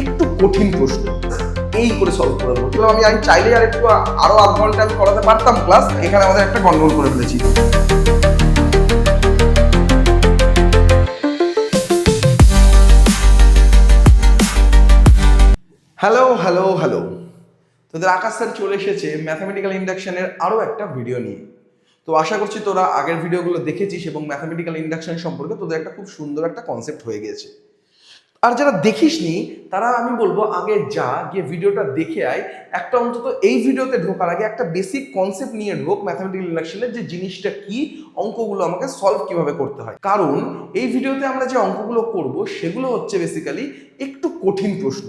একটু কঠিন প্রশ্ন। এই করে সলভ করে দেবো। কিন্তু আমি আমি চাইলে আর একটু আরও আধ ঘণ্টা আমি করাতে পারতাম ক্লাস এখানে আমাদের একটা গন্ডগোল করে ফেলেছি। হ্যালো হ্যালো হ্যালো তোদের আকাশ স্যার চলে এসেছে ম্যাথামেটিক্যাল ইন্ডাকশনের আরও একটা ভিডিও নিয়ে। তো আশা করছি তোরা আগের ভিডিওগুলো দেখেছিস এবং ম্যাথামেটিক্যাল ইন্ডাকশন সম্পর্কে তোদের একটা খুব সুন্দর একটা কনসেপ্ট হয়ে গেছে আর যারা দেখিসনি, তারা আমি বলব আগে যা, গিয়ে ভিডিওটা দেখে আয়। একটা অন্তত এই ভিডিওতে ঢোকার আগে একটা বেসিক কনসেপ্ট নিয়ে ঢোক ম্যাথামেটিক্যাল ইন্ডাকশনের যে জিনিসটা কি, অঙ্কগুলো আমাকে সলভ কীভাবে করতে হয়। কারণ এই ভিডিওতে আমরা যে অঙ্কগুলো করব, সেগুলো হচ্ছে বেসিক্যালি একটু কঠিন প্রশ্ন।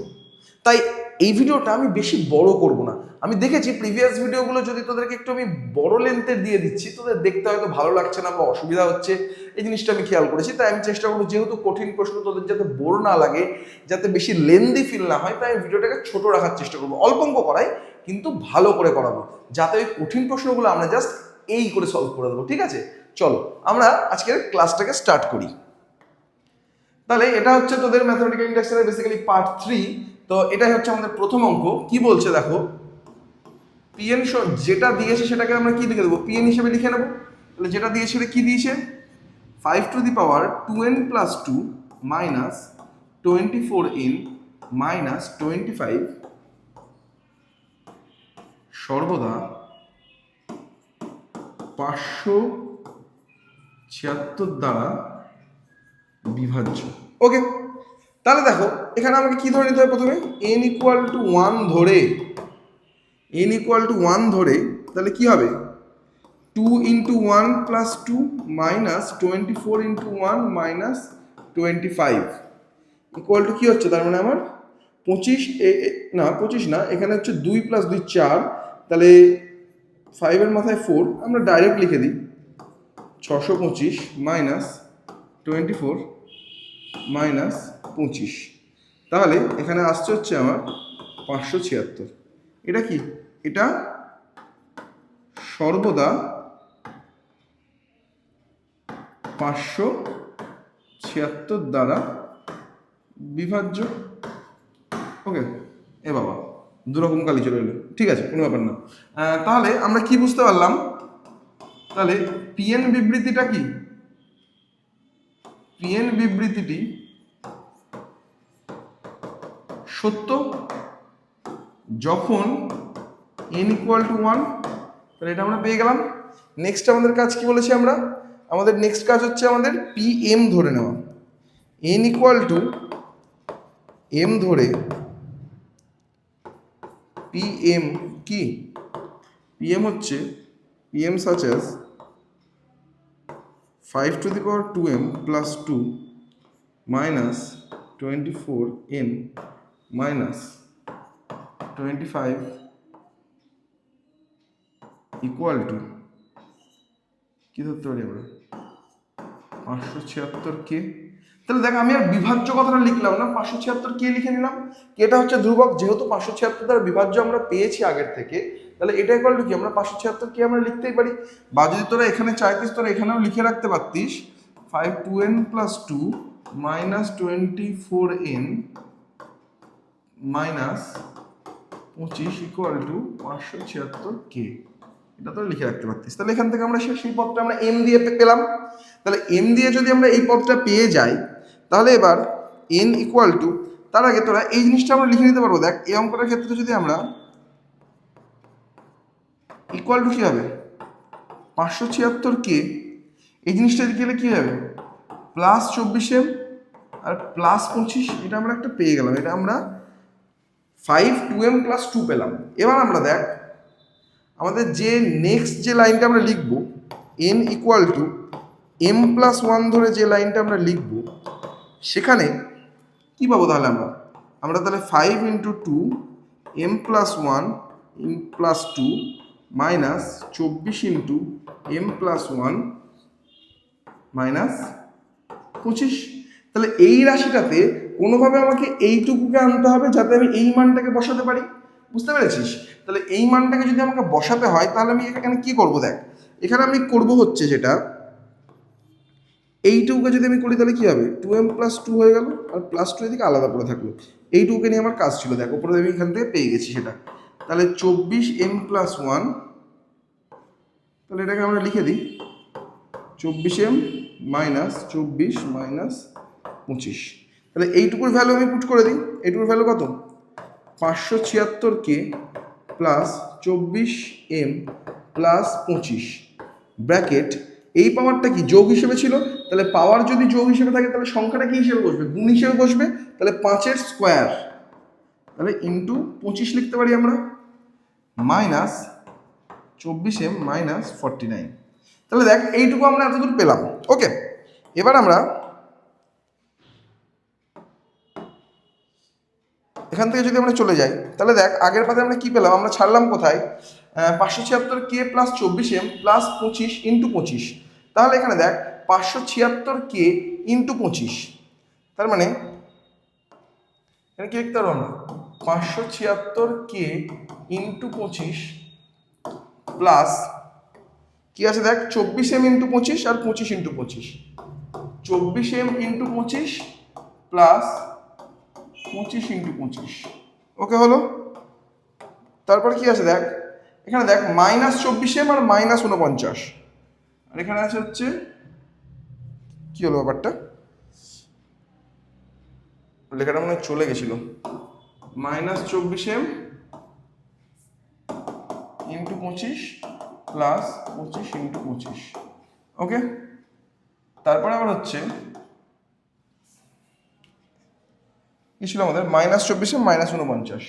তাই এই ভিডিওটা আমি বেশি বড় করব না। আমি দেখেছি প্রিভিয়াস ভিডিওগুলো যদি তোদেরকে একটু আমি বড় লেন্থের দিয়ে দিচ্ছি, তোদের দেখতে হয়তো ভালো লাগছে না বা অসুবিধা হচ্ছে, এই জিনিসটা আমি খেয়াল করেছি। তাই আমি চেষ্টা করব যেহেতু কঠিন প্রশ্ন তোদের যাতে বোর না লাগে, যাতে বেশি লেন্দি ফিল না হয়, তাই আমি ভিডিওটাকে ছোট রাখার চেষ্টা করব। অল্প অঙ্ক করাই, কিন্তু ভালো করে করাবো। যাতে ওই কঠিন প্রশ্নগুলো আমরা জাস্ট এই করে সলভ করে দেবো, ঠিক আছে? চলো, আমরা আজকের ক্লাসটাকে স্টার্ট করি। তাহলে এটা হচ্ছে তোদের ম্যাথমেটিক্যাল ইন্ডাকশনের বেসিক্যালি পার্ট থ্রি তো এটাই হচ্ছে আমাদের প্রথম অঙ্ক। কি বলছে দেখো? পিএন যেটা দিয়েছে সেটাকে আমরা কি লিখে দেবো? পিএন হিসেবে লিখে নেব। তাহলে যেটা দিয়েছে সেটা কি দিয়েছে? Five to the power two n plus two minus twenty four n minus twenty five সর্বদা পাঁচশো ছিয়াত্তর দ্বারা বিভাজ্য। ওকে তাহলে দেখো, এখানে আমাকে কি ধরে নিতে হবে প্রথমে? এন ইকুয়াল টু ওয়ান ধরে এন ইকুয়াল টু ওয়ান ধরে, তাহলে কি হবে? Two into one plus two minus twenty four into one minus twenty five equal to কী হচ্ছে? তার মানে আমার পঁচিশ না পঁচিশ না, এখানে হচ্ছে দুই প্লাস দুই চার, তাহলে ফাইভের মাথায় ফোর আমরা ডাইরেক্ট লিখে দিই। ছশো পঁচিশ মাইনাস টোয়েন্টি ফোর মাইনাস পঁচিশ। তাহলে এখানে আসছে হচ্ছে আমার পাঁচশো ছিয়াত্তর। এটা কি? এটা সর্বদা পাঁচশো ছিয়াত্তর দ্বারা বিভাজ্য। ওকে, এ বাবা, দুরকম কালি চলে এলো। ঠিক আছে, কোনো ব্যাপার না। তাহলে আমরা কি বুঝতে পারলাম? তাহলে পিএন বিবৃতিটা কি? পিএন বিবৃতিটি সত্য? যখন এন ইকুয়াল টু ওয়ান তাহলে এটা আমরা পেয়ে গেলাম। নেক্সট আমাদের কাজ কি বলেছি আমরা? আমাদের নেক্সট কাজ হচ্ছে আমাদের পি এম ধরে নেওয়া। এন ইকুয়াল টু এম ধরে পি এম কি? পি এম হচ্ছে P m such as five to the power two m plus two minus twenty four n minus twenty five equal to কী ধরতে পারি আমরা? পাঁচশো ছিয়াত্তর কে তাহলে দেখ, আমি আর বিভাজ্য কথাটা লিখলাম না, পাঁচশো ছিয়াত্তর কে লিখে নিলাম। এটা হচ্ছে ধ্রুবক, যেহেতু পাঁচশো ছিয়াত্তর দ্বারা বিভাজ্য আমরা পেয়েছি আগের থেকে, তাহলে এটা ইকুয়াল কি? আমরা পাঁচশো ছিয়াত্তর কে আমরা লিখতেই পারি। বা যদি তোরা এখানে চাইতিস, তোরা এখানেও লিখে রাখতে পারতিস। Five two n plus two minus twenty four n minus পঁচিশ ইকুয়াল টু পাঁচশো ছিয়াত্তর কে এটা তো লিখে রাখতে পারতিস। তাহলে এখান থেকে আমরা সেই পদটা আমরা এম দিয়ে পেলাম। তাহলে এম দিয়ে যদি আমরা এই পদটা পেয়ে যাই, তাহলে এবার এন ইকুয়াল টু তার আগে তোরা এই জিনিসটা আমরা লিখে নিতে পারব। দেখ, এই অঙ্কটার ক্ষেত্রে যদি আমরা ইকুয়াল টু কী হবে? পাঁচশো ছিয়াত্তর কে এই জিনিসটা গেলে কী হবে? প্লাস চব্বিশ এম আর প্লাস পঁচিশ, এটা আমরা একটা পেয়ে গেলাম। এটা আমরা five two m plus two পেলাম। এবার আমরা দেখ, আমাদের যে নেক্সট যে লাইনটা আমরা লিখব n equal to m plus one ধরে যে লাইনটা আমরা লিখব, সেখানে কি পাবো তাহলে আমরা? আমরা তাহলে five into two m plus one m plus two minus চব্বিশ into m plus one minus পঁচিশ। তাহলে এই রাশিটাতে কোনোভাবে আমাকে এইটুকুকে আনতে হবে যাতে আমি এই মানটাকে বসাতে পারি? বুঝতে পেরেছিস? তাহলে এই মানটাকে যদি আমাকে বসাতে হয়, তাহলে আমি এখানে কি করব দেখ? এখানে আমি করব হচ্ছে যেটা, এইটুকুকে যদি আমি করি তাহলে কি হবে? টু এম প্লাস টু হয়ে গেল, আর প্লাস টু এদিকে আলাদা করে থাকল। এইটুকুকে নিয়ে আমার কাজ ছিল, দেখ, উপরে আমি এখান থেকে পেয়ে গেছি সেটা। তাহলে চব্বিশ এম প্লাস ওয়ান তাহলে এটাকে আমরা লিখে দিই। চব্বিশ এম মাইনাস চব্বিশ মাইনাস পঁচিশ। তাহলে এইটুকুর ভ্যালু আমি পুট করে দিই। এইটুকুর ভ্যালু কত? পাঁচশো ছিয়াত্তর কে প্লাস চব্বিশ এম প্লাস পঁচিশ। ব্র্যাকেট এই পাওয়ারটা কি? যোগ হিসেবে ছিল? তাহলে পাওয়ার যদি যোগ হিসেবে থাকে, তাহলে সংখ্যাটা কি হিসেবে বসবে? গুণ হিসেবে বসবে? তাহলে পাঁচের স্কোয়ার তাহলে ইন্টু পঁচিশ লিখতে পারি আমরা। মাইনাস চব্বিশ এম মাইনাস ফর্টি নাইন তাহলে দেখ, এইটুকু আমরা এতদূর পেলাম। ওকে এবার আমরা এখান থেকে যদি আমরা চলে যাই, তাহলে দেখ, আগের পাতে আমরা কি পেলাম? আমরা ছাড়লাম কোথায়? পাঁচশো ছিয়াত্তর কে প্লাস চব্বিশ এম প্লাস পঁচিশ ইন্টু পঁচিশ। তাহলে এখানে দেখ, পাঁচশো ছিয়াত্তর কে ইন্টু পঁচিশ। তার মানে এখানে কি লিখতে পারব আমরা? পাঁচশো ছিয়াত্তর কে ইন্টু পঁচিশ প্লাস কি আছে দেখ? চব্বিশ এম ইন্টু পঁচিশ আর পঁচিশ ইন্টু পঁচিশ। চব্বিশ এম ইন্টু পঁচিশ প্লাস পঁচিশ ইন্টু পঁচিশ। ওকে, হলো? তারপর কি আছে, দেখ? এখানে দেখ, মাইনাস চব্বিশ এম আর মাইনাস উনপঞ্চাশ আর এখানে আছে হচ্ছে, কি হলো ব্যাপারটা? লেখাটা মনে চলে গেছিল। মাইনাস চব্বিশ এম ইন্টু পঁচিশ প্লাস পঁচিশ ইন্টু পঁচিশ। ওকে? তারপরে আবার হচ্ছে কি ছিল আমাদের? মাইনাস চব্বিশে মাইনাস উনপঞ্চাশ।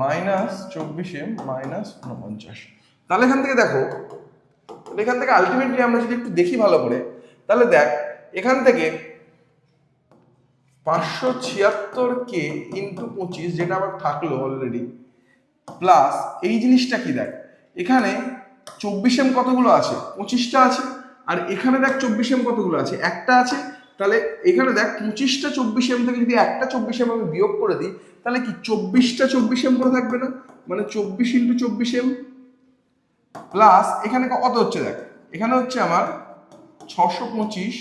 মাইনাস চব্বিশে মাইনাস উনপঞ্চাশ। তাহলে এখান থেকে দেখো এখান থেকে আলটিমেটলি আমরা যদি একটু দেখি ভালো করে, তাহলে দেখ, এখান থেকে পাঁচশো ছিয়াত্তর কে ইন্টু পঁচিশ, যেটা আবার থাকল অলরেডি প্লাস এই জিনিসটা কি দেখ, এখানে চব্বিশ এম কতগুলো আছে? পঁচিশটা আছে, আর এখানে দেখ চব্বিশ এম কতগুলো আছে? একটা আছে তাহলে এখানে দেখ পঁচিশটা চব্বিশ এম থেকে যদি একটা চব্বিশ এম আমি বিয়োগ করে দিই, তাহলে কি চব্বিশটা চব্বিশ এম করে থাকবে না? মানে চব্বিশ ইন্টু চব্বিশ এম প্লাস এখানে কত হচ্ছে দেখ? এখানে হচ্ছে আমার ছশো পঁচিশ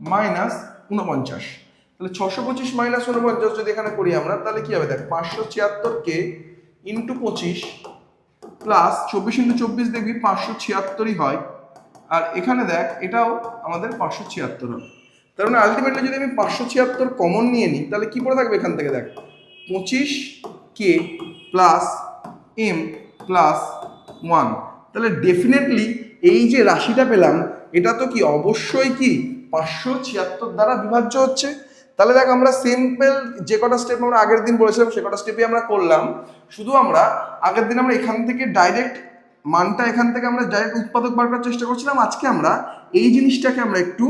মাইনাস উনপঞ্চাশ তাহলে ছশো পঁচিশ মাইনাস উনপঞ্চাশ যদি এখানে করি আমরা, তাহলে কি হবে দেখ? পাঁচশো ছিয়াত্তর কে ইন্টু পঁচিশ প্লাস চব্বিশ ইন্টু চব্বিশ দেখবি পাঁচশো ছিয়াত্তরই হয়। আর এখানে দেখ, এটাও আমাদের পাঁচশো ছিয়াত্তর হবে। তার মানে আলটিমেটলি যদি আমি পাঁচশো ছিয়াত্তর কমন নিয়ে নিই, তাহলে কী পড়ে থাকবে এখান থেকে দেখ? পঁচিশ কে প্লাস এম প্লাস ওয়ান তাহলে ডেফিনেটলি এই যে রাশিটা পেলাম, এটা তো কি অবশ্যই কি পাঁচশো ছিয়াত্তর দ্বারা বিভাজ্য হচ্ছে? তাহলে দেখ আমরা সিম্পল যে কটা স্টেপ আমরা আগের দিন বলেছিলাম, সে কটা স্টেপই আমরা করলাম। শুধু আমরা আগের দিন আমরা এখান থেকে ডাইরেক্ট মানটা এখান থেকে আমরা ডাইরেক্ট উৎপাদক বার করার চেষ্টা করছিলাম। আজকে আমরা এই জিনিসটাকে আমরা একটু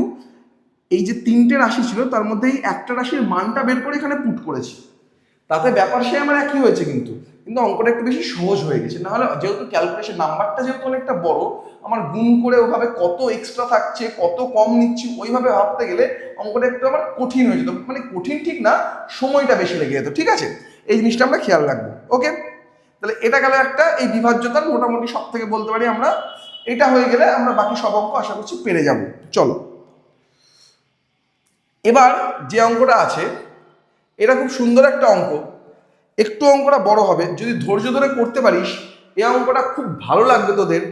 এই যে তিনটে রাশি ছিল, তার মধ্যে এই একটা রাশির মানটা বের করে এখানে পুট করেছি। তাতে ব্যাপার সে আমার একই হয়েছে কিন্তু। কিন্তু অঙ্কটা একটু বেশি সহজ হয়ে গেছে। নাহলে যেহেতু ক্যালকুলেশন নাম্বারটা যেহেতু অনেকটা বড়, আমার গুণ করে ওভাবে কত এক্সট্রা থাকছে, কত কম নিচ্ছি, ওইভাবে ভাবতে গেলে অঙ্কটা একটু আমার কঠিন হয়ে যেত। মানে কঠিন ঠিক না, সময়টা বেশি লেগে যেত, ঠিক আছে? এই জিনিসটা আমরা খেয়াল রাখব ওকে তাহলে এটা গেল একটা, এই বিভাজ্যতার মোটামুটি সব থেকে বলতে পারি আমরা, এটা হয়ে গেলে আমরা বাকি সব অঙ্ক আশা করছি পেরে যাব। চলো। এবার যে অঙ্কটা আছে, এটা খুব সুন্দর একটা অঙ্ক। একটু অঙ্কটা বড় হবে, যদি ধৈর্য ধরে করতে পারিস, এই অঙ্কটা খুব ভালো লাগবে তোদের।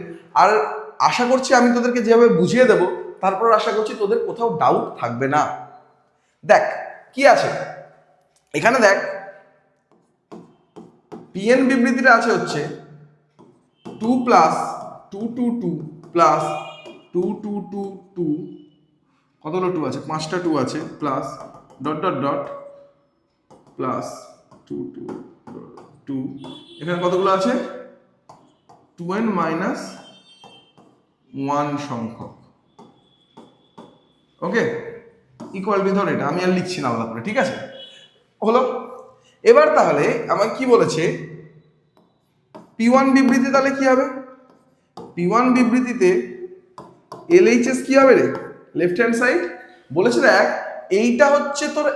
আর আশা করছি আমি তোদেরকে যেভাবে বুঝিয়ে দেব, তারপর আশা করছি তোদের কোথাও ডাউট থাকবে না। দেখ, কি আছে? এখানে দেখ পিএন বিবৃতিটা আছে হচ্ছে two plus two two two plus two two two two কতগুলো টু আছে? পাঁচটা টু আছে plus dot dot dot plus two two two এখানে কতগুলো আছে? টু এন মাইনাস ওয়ান সংখ্যক। ওকে ইকুয়াল বি ধর এটা, আমি আর লিখছি না আলাদা করে, ঠিক আছে? হলো, এবার তাহলে আমার কি বলেছে? পি ওয়ান বিবৃতি তাহলে কি হবে? পি ওয়ান বিবৃতিতে এলএইচএস কি হবে রে? লেফট হ্যান্ড সাইড বলেছে দেখ, এইটা হচ্ছে তোর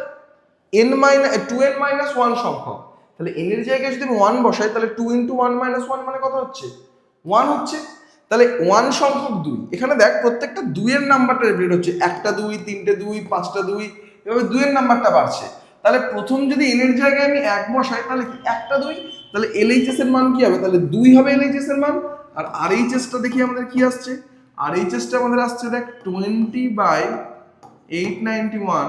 n minus two n minus one সংখ্যক তাহলে এন এর জায়গায় যদি আমি ওয়ান বসাই, তাহলে two into one minus one মানে কত হচ্ছে? ওয়ান হচ্ছে। তাহলে ওয়ান সংখ্যক দুই। এখানে দেখ, প্রত্যেকটা দুইয়ের নাম্বারটা রিপিট হচ্ছে। একটা দুই, তিনটে দুই, পাঁচটা দুই, এভাবে দুইয়ের নাম্বারটা বাড়ছে। তাহলে প্রথম যদি এন এর জায়গায় আমি এক বসাই, তাহলে কি একটা দুই? তাহলে এলএইচএস এর মান কি হবে? তাহলে দুই হবে এলএইচএস এর মান। আর আরএইচএস টা দেখি আমাদের কি আসছে? আরএইচএস টা আমাদের আসছে দেখ twenty by eight ninety one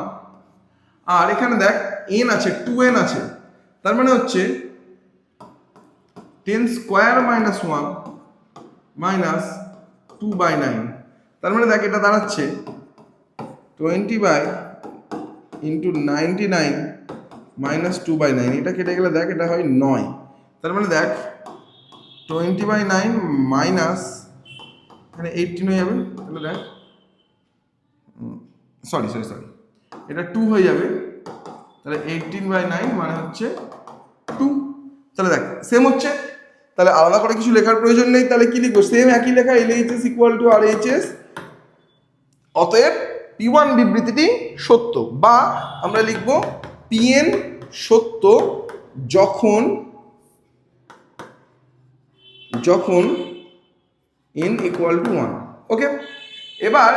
আর এখানে দেখ এন আছে টু এন আছে। তার মানে হচ্ছে ten square minus one minus two by nine তার মানে দেখ এটা দাঁড়াচ্ছে twenty by into ninety nine minus two by nine এটা কেটে গেলে দেখ এটা হয় নয়। তার মানে দেখ টোয়েন্টি বাই নাইন মাইনাস এখানে এইটিন হয়ে যাবে, তাহলে দেখ। সরি সরি সরি এটা টু হয়ে যাবে, তাহলে এইটিন বাই নাইন মানে হচ্ছে টু তাহলে দেখ সেম হচ্ছে। তাহলে আলাদা করে কিছু লেখার প্রয়োজন নেই, তাহলে কি লিখব? সেম একই লেখা L H S equal to R H S অতএব পি ওয়ান বিবৃতিটি সত্য বা আমরা লিখব পিএন সত্য যখন যখন n equal to one okay এবার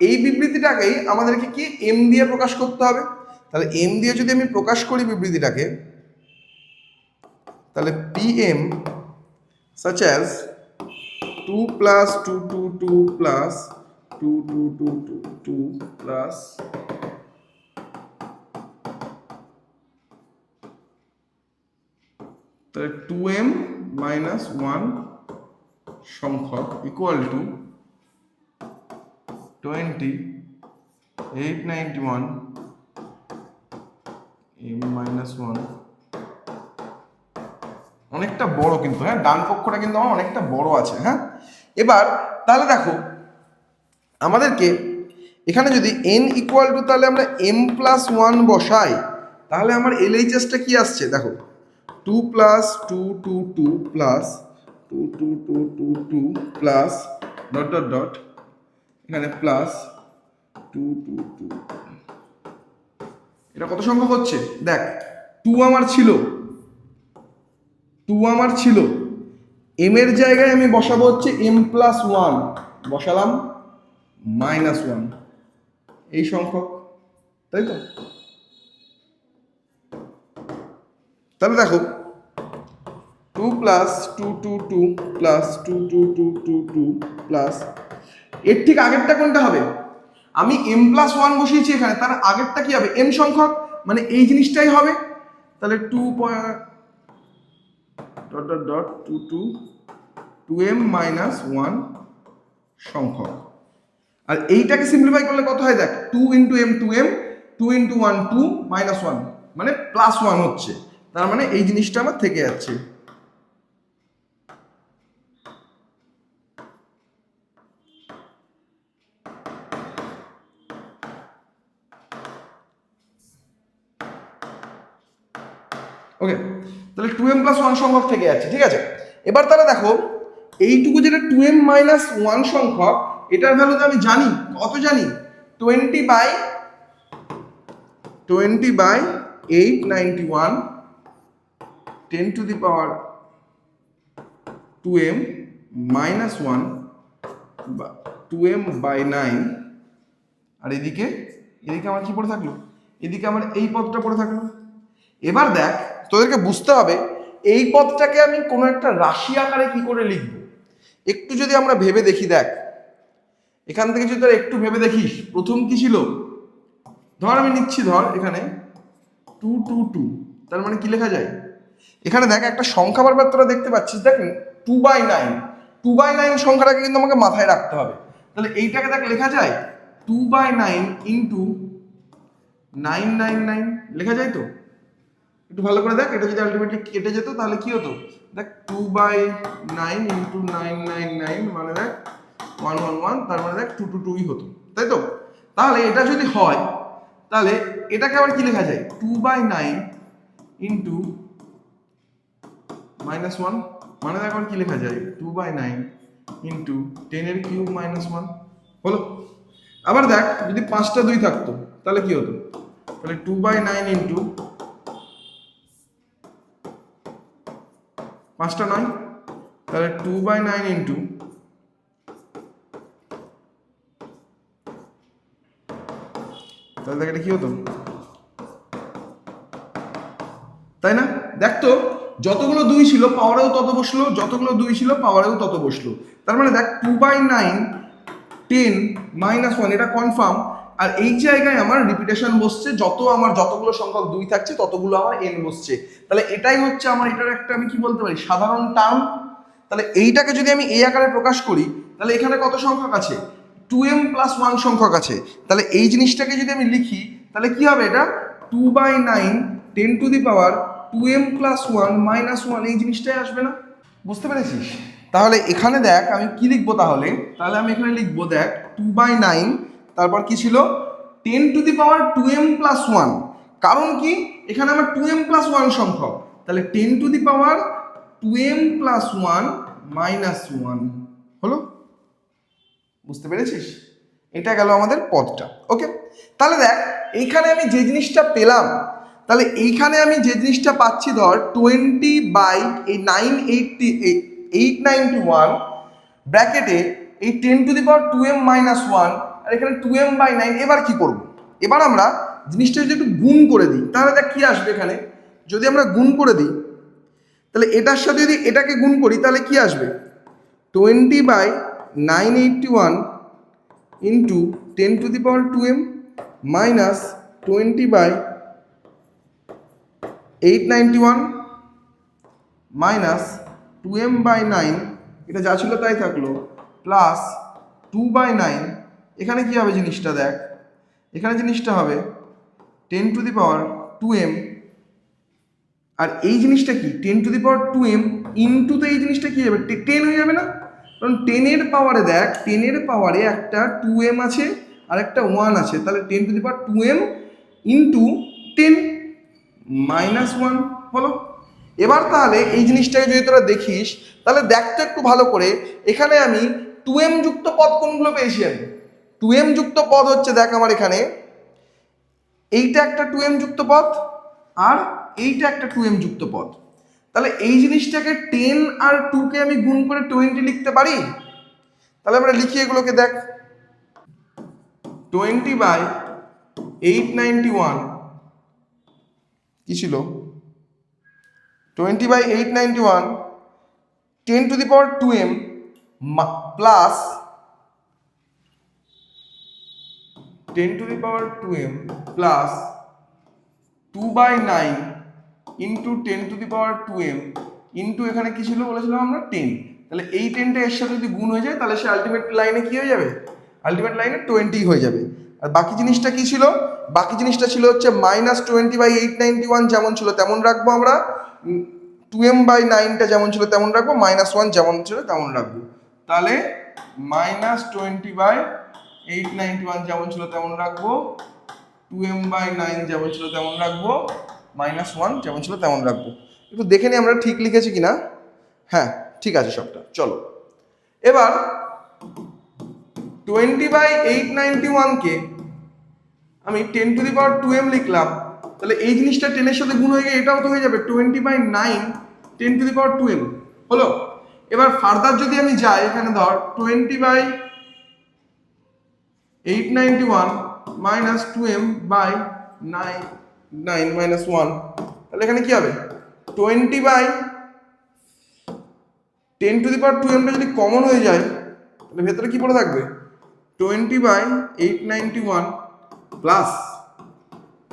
এই বিবৃতিটাকেই আমাদেরকে কি এম দিয়ে প্রকাশ করতে হবে? তাহলে এম দিয়ে যদি আমি প্রকাশ করি বিবৃতিটাকে, তাহলে P m such as 2 plus 2 2 2 plus 2 2 2 2 2 plus তাহলে টু এম মাইনাস ওয়ান সংখ্যক equal to twenty eight ninety one m minus one অনেকটা বড় কিন্তু হ্যাঁ? ডান পক্ষটা কিন্তু আমার অনেকটা বড় আছে হ্যাঁ? এবার তাহলে দেখো, আমাদেরকে এখানে যদি এন ইকুয়াল টু তাহলে আমরা এম প্লাস ওয়ান বসাই, তাহলে আমার এলএইচএসটা কি আসছে? দেখো two plus two two two plus two two two two two plus dot dot dot এখানে প্লাস টু টু টু এটা কত সংখ্যক হচ্ছে? দেখ টু আমার ছিল। টু আমার ছিল। এম এর জায়গায় আমি বসাবো হচ্ছে এম প্লাস ওয়ান বসালাম মাইনাস ওয়ান এই সংখ্যক, তাই তো? তাহলে দেখো two plus two two two plus two two two two two plus এর ঠিক আগেরটা কোনটা হবে? আমি এম প্লাস ওয়ান বসিয়েছি এখানে, তার আগেরটা কি হবে? এম সংখ্যক মানে এই জিনিসটাই হবে। তাহলে two dot dot dot two two two m minus one সংখ্যক। আর এইটাকে সিম্পলিফাই করলে কত হয় দেখ? Two into m two m two into one two minus one মানে প্লাস ওয়ান হচ্ছে। তার মানে এই জিনিসটা আমার থেকে যাচ্ছে। ওকে তাহলে টু এম প্লাস ওয়ান সংখ্যক থেকে যাচ্ছে, ঠিক আছে? এবার তাহলে দেখো, এইটুকু যেটা টু এম মাইনাস ওয়ান সংখ্যক, এটার ভ্যালু তো আমি জানি, কত জানি? Twenty by twenty by eight ninety one ten to the power two m minus one two m by nine আর এদিকে এদিকে আমার কি পড়ে থাকল? এদিকে আমার এই পদটা পড়ে থাকল। এবার দেখ তোদেরকে বুঝতে হবে, এই পদটাকে আমি কোনো একটা রাশি আকারে কি করে লিখব? একটু যদি আমরা ভেবে দেখি, দেখ। এখান থেকে যদি তোরা একটু ভেবে দেখিস, প্রথম কি ছিল? ধর আমি নিচ্ছি, ধর এখানে টু টু টু। তার মানে কি লেখা যায়? এখানে দেখ, একটা সংখ্যা বারবার তোরা দেখতে পাচ্ছিস। দেখ, two by nine. Two by nine সংখ্যাটাকে কিন্তু আমাকে মাথায় রাখতে হবে। তাহলে এইটাকে দেখ, লেখা যায়? Two by nine into nine nine nine. লেখা যায় তো? একটু ভালো করে দেখ, এটা যদি আলটিমেটলি কেটে যেত তাহলে কি হতো? দেখ two by nine into nine nine nine মানে দেখ ওয়ান ওয়ান ওয়ান তার মানে দেখ টু টু টুই হতো। তাই তো? তাহলে এটা যদি হয়, তাহলে এটাকে আবার কি লেখা যায়? Two by nine into minus one মানে দেখ আবার কি লেখা যায়? টু বাই নাইন ইন্টু টেনের কিউব মাইনাস ওয়ান হলো? আবার দেখ, যদি পাঁচটা দুই থাকতো, তাহলে কি হতো? তাহলে টু বাই নাইন ইন্টু পাঁচটা নয়? তাহলে টু বাই নাইন ইন্টু তাহলে দেখ এটা কি হতো? তাই না? দেখ তো, যতগুলো দুই ছিল পাওয়ারেও তত বসল, যতগুলো দুই ছিল পাওয়ারেও তত বসল। তার মানে দেখ two by nine ten minus one এটা কনফার্ম আর এই জায়গায় আমার রিপিটেশন বসছে, যত আমার যতগুলো সংখ্যক দুই থাকছে, ততগুলো আমার এন বসছে। তাহলে এটাই হচ্ছে আমার, এটার একটা আমি কি বলতে পারি, সাধারণ টার্ম তাহলে এইটাকে যদি আমি এই আকারে প্রকাশ করি, তাহলে এখানে কত সংখ্যক আছে? টু এম প্লাস ওয়ান সংখ্যক আছে। তাহলে এই জিনিসটাকে যদি আমি লিখি, তাহলে কি হবে এটা? Two by nine ten to the power two m plus one minus one এই জিনিসটাই আসবে না? বুঝতে পেরেছিস? তাহলে এখানে দেখ, আমি কি লিখব তাহলে? তাহলে আমি এখানে লিখব দেখ টু বাই নাইন তারপর কি ছিল? Ten to the power two m plus one কারণ কি? এখানে আমার টু এম প্লাস ওয়ান সংখ্যক তাহলে ten to the power two m plus one minus one হলো? বুঝতে পেরেছিস? এটা গেল আমাদের পদটা। ওকে? তাহলে দেখ, এইখানে আমি যে জিনিসটা পেলাম, তাহলে এইখানে আমি যে জিনিসটা পাচ্ছি ধর টোয়েন্টি বাই এই nine eighty eight ninety one ব্র্যাকেটে এই ten to the power two m minus one আর এখানে টু এম বাই নাইন এবার কি করব? এবার আমরা জিনিসটা যদি একটু গুণ করে দিই, তাহলে দেখ কি আসবে এখানে? যদি আমরা গুণ করে দিই, তাহলে এটার সাথে যদি এটাকে গুণ করি, তাহলে কি আসবে? Twenty by nine eighty one into ten to the power two m minus twenty by eight ninety one minus two m by nine এটা যা ছিল তাই থাকল প্লাস টু বাই নাইন এখানে কী হবে জিনিসটা দেখ? এখানে জিনিসটা হবে ten to the power two m আর এই জিনিসটা কি? Ten to the power two m ইন্টুতে এই জিনিসটা কি যাবে টেন হয়ে যাবে না? কারণ টেনের পাওয়ারে দেখ টেনের পাওয়ারে একটা টু এম আছে আর একটা ওয়ান আছে। তাহলে ten to the power two m into ten minus one হলো এবার তাহলে এই জিনিসটাকে যদি তোরা দেখিস, তাহলে দেখ তো একটু ভালো করে। এখানে আমি টু এম যুক্ত পদ কোনগুলো পেয়েছি আমি? টু এম যুক্ত পদ হচ্ছে, দেখ আমার এখানে। এইটা একটা টু এম যুক্ত পদ, আর এইটা একটা টু এম যুক্ত পদ। তাহলে এই জিনিসটাকে টেন আর টুকে আমি গুণ করে টোয়েন্টি লিখতে পারি? তাহলে আমরা লিখি এগুলোকে, দেখ। Twenty by eight ninety one কি ছিল? Twenty by eight ninety one ten to the power two m plus ten to the power two m plus two by nine into ten to the power two m into এখানে কি ছিল বলেছিলাম আমরা? Ten তাহলে এই টেনটা এর সাথে যদি গুণ হয়ে যায়, তাহলে সে আলটিমেট লাইনে কি হয়ে যাবে? আলটিমেট লাইনে টোয়েন্টি হয়ে যাবে। আর বাকি জিনিসটা কি ছিল? বাকি জিনিসটা ছিল হচ্ছে minus twenty by eight ninety one যেমন ছিল তেমন রাখব আমরা। টু এম বাই নাইনটা যেমন ছিল তেমন রাখব মাইনাস ওয়ান যেমন ছিল তেমন রাখব। তাহলে minus twenty by eight ninety one যেমন ছিল তেমন রাখব। টু এম বাই নাইন যেমন ছিল তেমন রাখব। মাইনাস ওয়ান যেমন ছিল তেমন রাখব। একটু দেখে নিই আমরা ঠিক লিখেছি কি না হ্যাঁ ঠিক আছে সবটা। চলো। এবার টোয়েন্টি বাই এইট নাইনটি ওয়ানকে আমি ten to the power two m লিখলাম। তাহলে এই জিনিসটা টেনের সাথে গুণ হয়ে গিয়ে এটাও তো হয়ে যাবে twenty by nine ten to the power two m হলো? এবার ফার্দার যদি আমি যাই, এখানে ধর twenty by eight ninety one minus two m by nine nine minus one তাহলে এখানে কি হবে? Twenty by ten to the power two এমটা যদি কমন হয়ে যায়, তাহলে ভেতরে কি পড়ে থাকবে? Twenty by eight one plus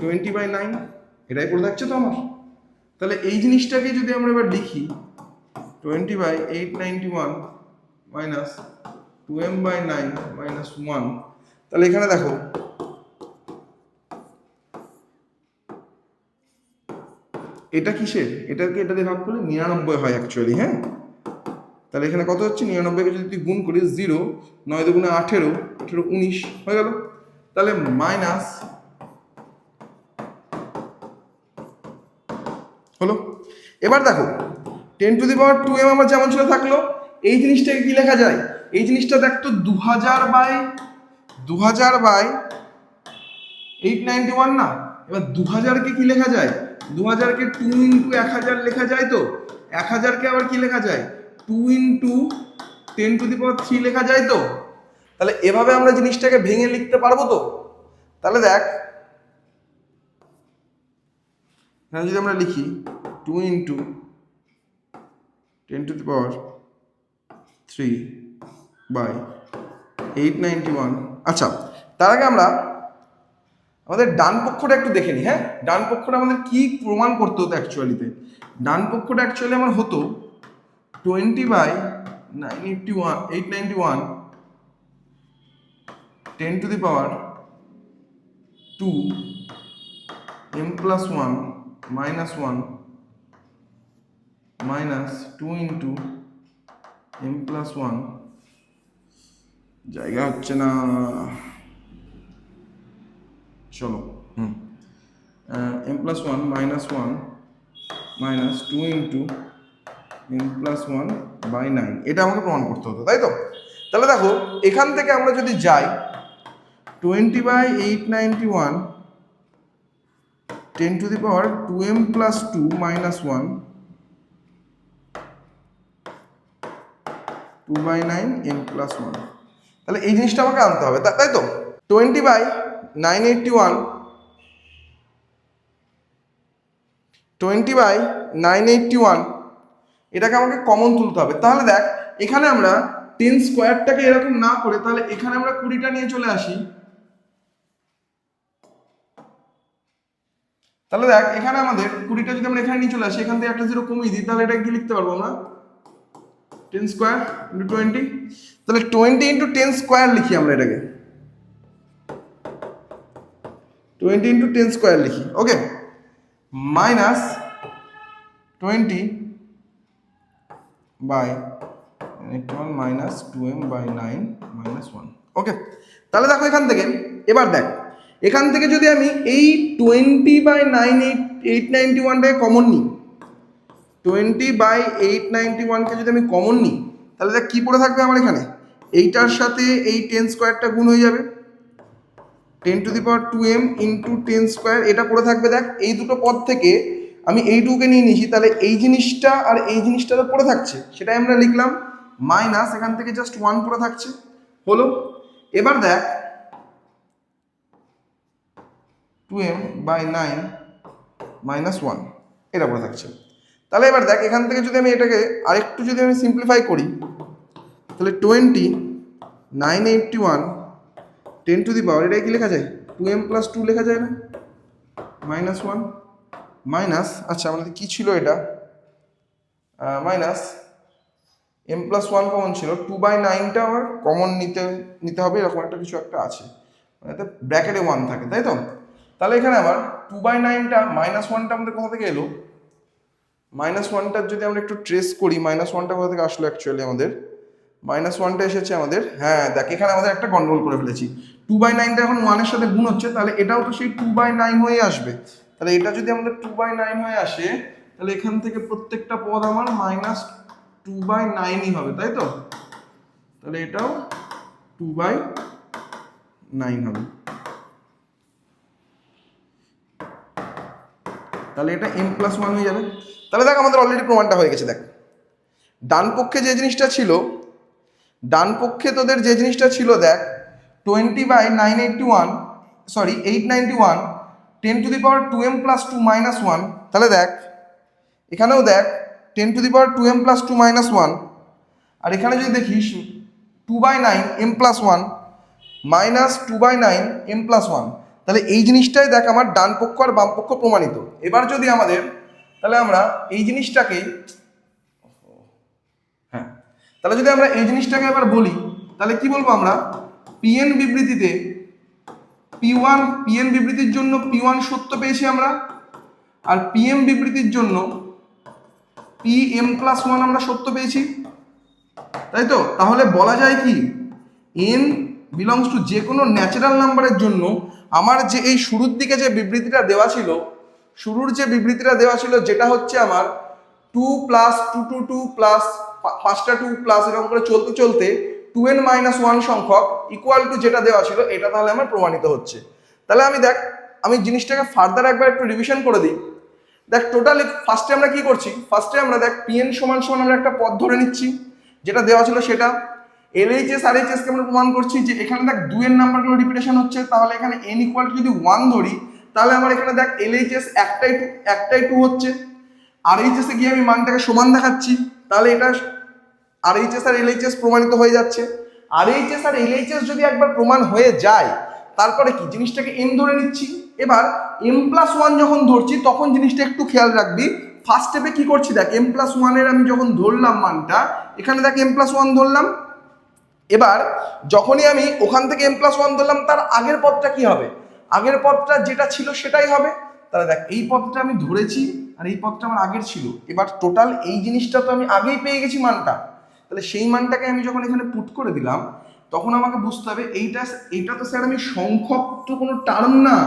twenty by nine এটাই পড়ে থাকছে তো আমার। তাহলে এই জিনিসটাকে যদি আমরা এবার লিখি twenty by eight ninety one minus two m by nine minus one তাহলে এখানে দেখো। এটা কিসের? এটাকে এটা দিয়ে ভাগ করলে নিরানব্বই হয় অ্যাকচুয়ালি হ্যাঁ? তাহলে এখানে কত হচ্ছে? নিরানব্বইকে যদি তুই গুণ করিস জিরো নয় দুগুণে আঠেরো আঠেরো উনিশ, হয়ে গেল। তাহলে মাইনাস হলো। এবার দেখো ten to the power two m আমার যেমন ছিল থাকল, এই জিনিসটাকে কি লেখা যায়? এই জিনিসটা দেখ তো দু হাজার বাই দু হাজার বাই এইট নাইনটি ওয়ান না? এবার দু হাজারকে কি লেখা যায়? দু হাজারকে টু ইন্টু এক হাজার লেখা যায় তো? এক হাজারকে আবার কি লেখা যায়? Two into ten to the power three লেখা যায় তো? তাহলে এভাবে আমরা জিনিসটাকে ভেঙে লিখতে পারব তো? তাহলে দেখ, এখানে যদি আমরা লিখি two into ten to the power three by eight ninety one আচ্ছা তার আগে আমরা আমাদের ডান পক্ষটা একটু দেখে নিই হ্যাঁ? ডান পক্ষটা আমাদের কি প্রমাণ করতে হতো অ্যাকচুয়ালিতে ডান পক্ষটা অ্যাকচুয়ালি আমার হতো twenty by nine eighty one eight ninety one ten to the power two m plus one minus one minus two into m plus one জায়গা হচ্ছে না চলো। হুম। M plus one minus one minus two into m plus one by nine এটা আমাকে প্রমাণ করতে হতো তাই তো? তাহলে দেখো এখান থেকে আমরা যদি যাই twenty by eight ninety one ten to the power two m plus two minus one two by nine m plus one তাহলে এই জিনিসটা আমাকে আনতে হবে তাই তো? Twenty by nine eighty one twenty by nine eighty one এটাকে আমাকে কমন তুলতে হবে। তাহলে দেখ, এখানে আমরা টেন স্কোয়ারটাকে এরকম না করে, তাহলে এখানে আমরা কুড়িটা নিয়ে চলে আসি। তাহলে দেখ, এখানে আমাদের কুড়িটা যদি আমরা এখানে নিয়ে চলে আসি, এখান থেকে একটা জিরো কমিয়ে দিই, তাহলে এটা কি লিখতে পারব আমরা? টেন স্কোয়ার ইন্টু টোয়েন্টি তাহলে টোয়েন্টি ইন্টু টেন স্কোয়ার লিখি আমরা এটাকে। টোয়েন্টি ইন্টু টেন স্কোয়ার লিখি okay minus twenty by one minus two m by nine minus one okay তাহলে দেখো এখান থেকে, এবার দেখ, এখান থেকে যদি আমি এই twenty by nine eight eight ninety ওয়ানটাকে common নিই টোয়েন্টি বাই এইট নাইনটি ওয়ানকে যদি আমি কমন নিই তাহলে দেখ কী পড়ে থাকবে আমার এখানে? এইটার সাথে এই টেন স্কোয়ারটা গুণ হয়ে যাবে। Ten to the power two M into ten square এটা পড়ে থাকবে দেখ, এই দুটো পদ থেকে আমি এই টুকে নিয়ে নিয়েছি, তাহলে এই জিনিসটা আর এই জিনিসটা তো পড়ে থাকছে। সেটাই আমরা লিখলাম মাইনাস এখান থেকে জাস্ট ওয়ান পড়ে থাকছে। হলো? এবার দেখ two M by nine minus one এটা পড়ে থাকছে। তাহলে এবার দেখ, এখান থেকে যদি আমি এটাকে আরেকটু যদি আমি সিম্পলিফাই করি তাহলে twenty nine eighty one ten to the power এটাই কি লেখা যায়? টু এম প্লাস টু লেখা যায় না? মাইনাস ওয়ান মাইনাস আচ্ছা আমাদের কী ছিল এটা? Minus M plus one common ছিল টু বাই নাইনটা আমার কমন নিতে নিতে হবে, এরকম একটা কিছু একটা আছে। মানে ব্র্যাকেটে ওয়ান থাকে, তাই তো? তাহলে এখানে আবার টু বাই নাইনটা মাইনাস ওয়ানটা আমাদের কোথা থেকে এলো? মাইনাস ওয়ানটার যদি আমরা একটু ট্রেস করি মাইনাস ওয়ানটা কোথা থেকে আসলো অ্যাকচুয়ালি আমাদের? মাইনাস ওয়ানটা এসেছে আমাদের। হ্যাঁ দেখ, এখানে আমাদের একটা গন্ডগোল করে ফেলেছি। টু বাই নাইনটা এখন ওয়ানের সাথে গুণ হচ্ছে, তাহলে এটাও তো সেই টু বাই নাইন হয়ে আসবে। তাহলে এটা যদি আমাদের টু বাই নাইন হয়ে আসে, তাহলে এখান থেকে প্রত্যেকটা পদ আমার মাইনাস টু বাই নাইনই হবে, তাই তো? তাহলে এটাও টু বাই নাইন হবে। তাহলে এটা এম প্লাস ওয়ান হয়ে যাবে। তাহলে দেখ, আমাদের অলরেডি প্রমাণটা হয়ে গেছে, দেখ। ডান পক্ষে যে জিনিসটা ছিল ডান পক্ষে তোদের যে জিনিসটা ছিল, দেখ twenty by nine eighty one sorry eight ninety one ten to the power two M plus two minus one তাহলে দেখ, এখানেও দেখ ten to the power two M plus two minus one আর এখানে যদি দেখিস two by nine M plus one minus two by nine M plus one তাহলে এই জিনিসটাই দেখ আমার ডান পক্ষ আর বাম পক্ষ প্রমাণিত। এবার যদি আমাদের, তাহলে আমরা এই জিনিসটাকে তাহলে যদি আমরা এই জিনিসটাকে এবার বলি, তাহলে কি বলব আমরা? পিএন বিবৃতিতে পি ওয়ান পিএন বিবৃতির জন্য পি ওয়ান সত্য পেয়েছি আমরা। আর পিএম বিবৃতির জন্য পি এম প্লাস ওয়ান আমরা সত্য পেয়েছি। তাই তো? তাহলে বলা যায় কি? এন বিলংস টু যে কোনো ন্যাচারাল নাম্বারের জন্য আমার যে এই শুরুর দিকে যে বিবৃতিটা দেওয়া ছিল, শুরুর যে বিবৃতিটা দেওয়া ছিল, যেটা হচ্ছে আমার two plus two two two plus পাঁচটা টু প্লাস এরকম করে চলতে চলতে টু এন মাইনাস ওয়ান সংখ্যক ইকুয়াল টু যেটা দেওয়া ছিল, এটা তাহলে আমার প্রমাণিত হচ্ছে। তাহলে আমি দেখ, আমি জিনিসটাকে ফার্দার একবার একটু রিভিশন করে দিই। দেখ টোটালি ফার্স্টে আমরা কি করছি? ফার্স্টে আমরা দেখ পিএন সমান সমান আমরা একটা পথ ধরে নিচ্ছি, যেটা দেওয়া ছিল সেটা। এলএইচএস আর এইচএসকে আমরা প্রমাণ করছি যে এখানে দেখ দুইয়ের নাম্বারগুলো রিপিটেশন হচ্ছে, তাহলে এখানে এন ইকুয়াল যদি ওয়ান ধরি, তাহলে আমার এখানে দেখ এলএইচএস একটাই টু একটাই টু হচ্ছে। আর এইচএস গিয়ে আমি মানটাকে সমান দেখাচ্ছি। তাহলে এটা আর এইচএস আর এলএইচএস প্রমাণিত হয়ে যাচ্ছে। আর এইচএস আর এলএইচএস যদি একবার প্রমাণ হয়ে যায়, তারপরে কি? জিনিসটাকে এম ধরে নিচ্ছি। এবার এম প্লাস ওয়ান যখন ধরছি, তখন জিনিসটা একটু খেয়াল রাখবি। ফার্স্ট স্টেপে কি করছি? দেখ এম প্লাস ওয়ানের আমি যখন ধরলাম মানটা, এখানে দেখ এম প্লাস ওয়ান ধরলাম। এবার যখনই আমি ওখান থেকে এম প্লাস ওয়ান ধরলাম, তার আগের পথটা কি হবে? আগের পথটা যেটা ছিল সেটাই হবে। তাহলে দেখ, এই পথটা আমি ধরেছি। আর এই পদটা আমার আগের ছিল। এবার টোটাল এই জিনিসটা তো আমি আগেই পেয়ে গেছি মানটা। তাহলে সেই মানটাকে আমি যখন এখানে পুট করে দিলাম, তখন আমাকে বুঝতে হবে এইটা এইটা তো স্যার আমি সংখ্যক তো কোনো টার্ম না।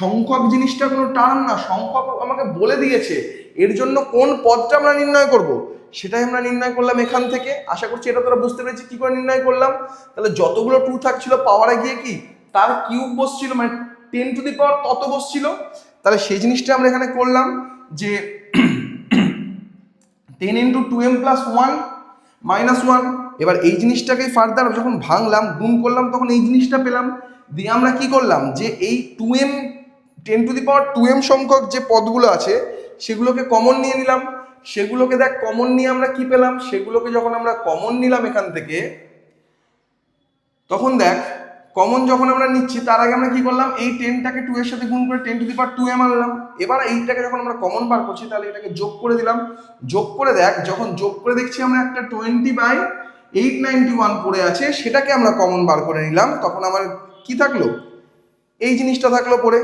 সংখ্যক জিনিসটা কোনো টার্ম না। সংখ্যক আমাকে বলে দিয়েছে, এর জন্য কোন পদটা আমরা নির্ণয় করব? সেটাই আমরা নির্ণয় করলাম এখান থেকে। আশা করছি এটা তোরা বুঝতে পেরেছি, কী করে নির্ণয় করলাম? তাহলে যতগুলো টু থাকছিল পাওয়ারে গিয়ে কি? তার কিউব বসছিল মানে টেন টু দি পাওয়ার তত বসছিল। তাহলে সেই জিনিসটা আমরা এখানে করলাম। যে ten into two M plus one minus one এবার এই জিনিসটাকে ফার্দার যখন ভাঙলাম, গুণ করলাম, তখন এই জিনিসটা পেলাম। দিয়ে আমরা কি করলাম যে এই two M ten to the power two M সংখ্যক যে পদগুলো আছে, সেগুলোকে কমন নিয়ে নিলাম। সেগুলোকে দেখ কমন নিয়ে আমরা কি পেলাম? সেগুলোকে যখন আমরা কমন নিলাম এখান থেকে, তখন দেখ কমন যখন আমরা নিচ্ছি, তার আগে আমরা কি করলাম? এই টেনটাকে টু এর সাথে গুণ করে ten to the power two এ আনলাম এবার এইটাকে যখন আমরা কমন বার করছি, তাহলে এটাকে যোগ করে দিলাম। যোগ করে দেখ, যখন যোগ করে দেখছি আমরা একটা twenty by eight ninety one পড়ে আছে, সেটাকে আমরা কমন বার করে নিলাম। তখন আমার কি থাকল? এই জিনিসটা থাকল পরে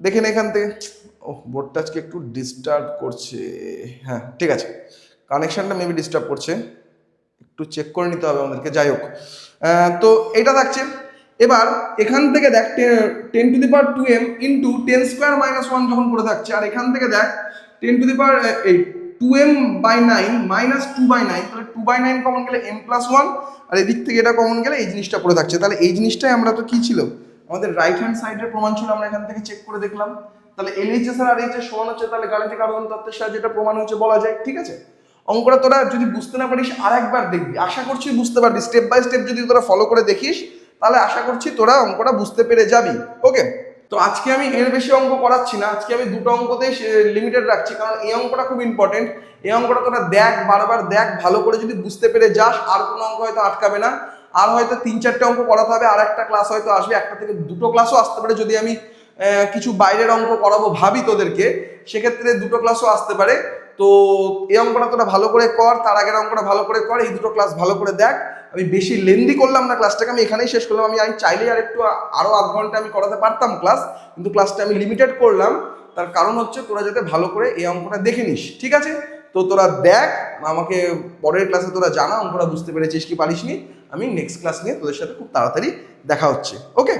দেখেন এখান থেকে। ও বোর্ডটা আজকে একটু ডিস্টার্ব করছে। হ্যাঁ ঠিক আছে। কানেকশনটা মেবি ডিস্টার্ব করছে। একটু চেক করে নিতে হবে আমাদেরকে, যাই হোক। তো এটা থাকছে। এবার এখান থেকে দেখ ten to the power two M into ten square minus one যখন করে থাকছে, আর এখান থেকে দেখ টেন টু দি পাওয়ার এই two M by nine minus two by nine তাহলে টু বাই নাইন কমন গেলে এম প্লাস ওয়ান আর এদিক থেকে এটা কমন গেলে এই জিনিসটা পড়ে থাকছে। তাহলে এই জিনিসটাই আমরা তো কি ছিল? আমাদের রাইট হ্যান্ড সাইডের প্রমাণ ছিল, আমরা এখান থেকে চেক করে দেখলাম। তাহলে এলএইচএস আর আরএইচএস সমান হচ্ছে, তাহলে গাণিতিক আরোহণ তত্ত্বের সাহায্যে এটা প্রমাণ হচ্ছে বলা যায়, ঠিক আছে? অঙ্কটা তোরা যদি বুঝতে না পারিস আর একবার দেখবি। আশা করছি বুঝতে পারবি। স্টেপ বাই স্টেপ যদি তোরা ফলো করে দেখিস, তাহলে আশা করছি তোরা অঙ্কটা বুঝতে পেরে যাবি। ওকে তো আজকে আমি এর বেশি অঙ্ক করাচ্ছি না। আজকে আমি দুটো অঙ্কতেই লিমিটেড রাখছি, কারণ এই অঙ্কটা খুব ইম্পর্টেন্ট এই অঙ্কটা তোরা দেখ, বারবার দেখ, ভালো করে যদি বুঝতে পেরে যাস, আর কোনো অঙ্ক হয়তো আটকাবে না। আর হয়তো তিন চারটে অঙ্ক করাতে হবে, আর একটা ক্লাস হয়তো আসবে। একটা থেকে দুটো ক্লাসও আসতে পারে যদি আমি কিছু বাইরের অঙ্ক করাবো ভাবি তোদেরকে। সেক্ষেত্রে দুটো ক্লাসও আসতে পারে। তো এই অঙ্কটা তোরা ভালো করে কর, তার আগের অঙ্কটা ভালো করে কর, এই দুটো ক্লাস ভালো করে দেখ। আমি বেশি লেন্দি করলাম না ক্লাসটাকে আমি এখানেই শেষ করলাম। আমি আমি চাইলেই আর একটু আরও আধ ঘণ্টা আমি করাতে পারতাম ক্লাস কিন্তু ক্লাসটা আমি লিমিটেড করলাম। তার কারণ হচ্ছে তোরা যাতে ভালো করে এই অঙ্কটা দেখে নিস, ঠিক আছে? তো তোরা দেখ, আমাকে পরের ক্লাসে তোরা জানা, অঙ্কটা বুঝতে পেরেছিস কি পারিসনি। আমি নেক্সট ক্লাস নিয়ে তোদের সাথে খুব তাড়াতাড়ি দেখা হচ্ছে ওকে